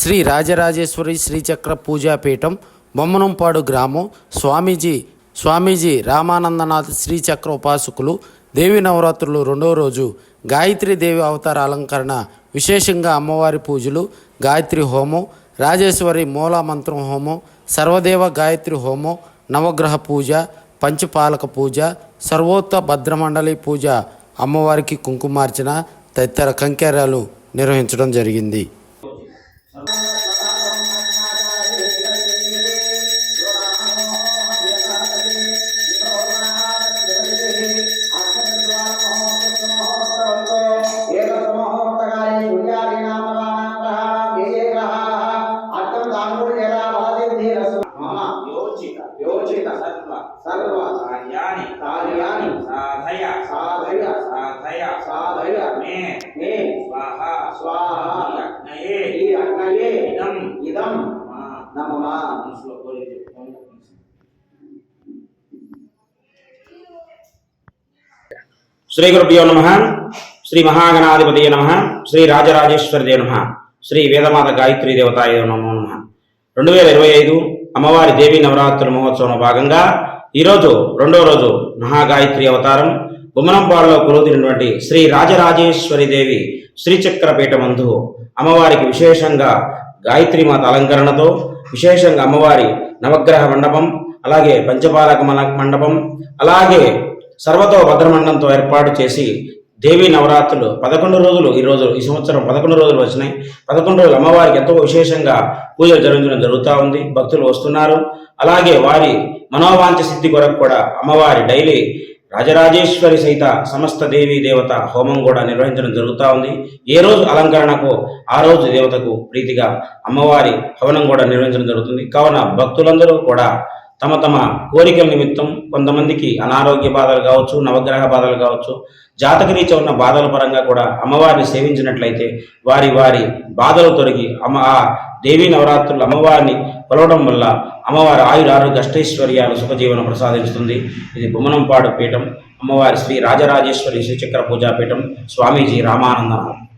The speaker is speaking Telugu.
శ్రీ రాజరాజేశ్వరి శ్రీచక్ర పూజాపీఠం బొమ్మనంపాడు గ్రామం. స్వామీజీ స్వామీజీ రామానందనాథ్ శ్రీచక్ర ఉపాసకులు దేవి నవరాత్రులు రెండో రోజు గాయత్రి దేవి అవతార అలంకరణ విశేషంగా అమ్మవారి పూజలు గాయత్రి హోమం రాజేశ్వరి మూల మంత్రం హోమం సర్వదేవ గాయత్రి హోమం నవగ్రహ పూజ పంచపాలక పూజ సర్వోత్త భద్రమండలి పూజ అమ్మవారికి కుంకుమార్చన తదితర కంకేరాలు నిర్వహించడం జరిగింది. సర్వ కార్యాణి కార్యాణి సాధయ సాధయ సాధయ సాధయ మే మే స్వాహ స్వాహ యజ్ఞయే ఈ అగ్నయే ఇదం ఇదం మా నమమా మనసులో కోరి చెప్పుకోండి శ్రీ గురుభ్యో నమ శ్రీ మహాగణాధిపతి నమ శ్రీ రాజరాజేశ్వరి నమ శ్రీ వేదమాత గాయత్రి దేవతాయ నమో నమ. రెండు వేల ఇరవై ఐదు అమ్మవారి దేవి నవరాత్రుల మహోత్సవంలో భాగంగా ఈరోజు రెండో రోజు మహాగాయత్రి అవతారం గుమ్మనంపాడులో కొలువుతినటువంటి శ్రీ రాజరాజేశ్వరి దేవి శ్రీచక్ర అమ్మవారికి విశేషంగా గాయత్రి మాత అలంకరణతో విశేషంగా అమ్మవారి నవగ్రహ మండపం అలాగే పంచపాలక మండపం అలాగే సర్వతో భద్రమండంతో ఏర్పాటు చేసి దేవి నవరాత్రులు పదకొండు రోజులు ఈ రోజు ఈ సంవత్సరం పదకొండు రోజులు వచ్చినాయి. పదకొండు రోజులు అమ్మవారికి ఎంతో విశేషంగా పూజలు జరుగుతున్న జరుగుతూ ఉంది. భక్తులు వస్తున్నారు. అలాగే వారి మనోవాంఛ సిద్ధి కొరకు కూడా అమ్మవారి డైలీ రాజరాజేశ్వరి సహిత సమస్త దేవి దేవత హోమం కూడా నిర్వహించడం జరుగుతూ ఉంది. ఏ రోజు అలంకరణకు ఆ రోజు దేవతకు ప్రీతిగా అమ్మవారి హవనం కూడా నిర్వహించడం జరుగుతుంది. కావున భక్తులందరూ కూడా తమ తమ కోరికల నిమిత్తం కొంతమందికి అనారోగ్య బాధలు కావచ్చు నవగ్రహ బాధలు కావచ్చు జాతకరీత్యా ఉన్న బాధల పరంగా కూడా అమ్మవారిని సేవించినట్లయితే వారి వారి బాధలు తొలగి అమ్మ ఆ దేవీ నవరాత్రులు అమ్మవారిని కొలవడం వల్ల అమ్మవారి ఆయుర ఆరోగ్య అష్టైశ్వర్యాలు సుఖజీవనం ప్రసాదిస్తుంది. ఇది బొమ్మనంపాడు పీఠం. అమ్మవారి శ్రీ రాజరాజేశ్వరి శ్రీచక్ర పూజాపీఠం. స్వామీజీ రామానందనాథ్.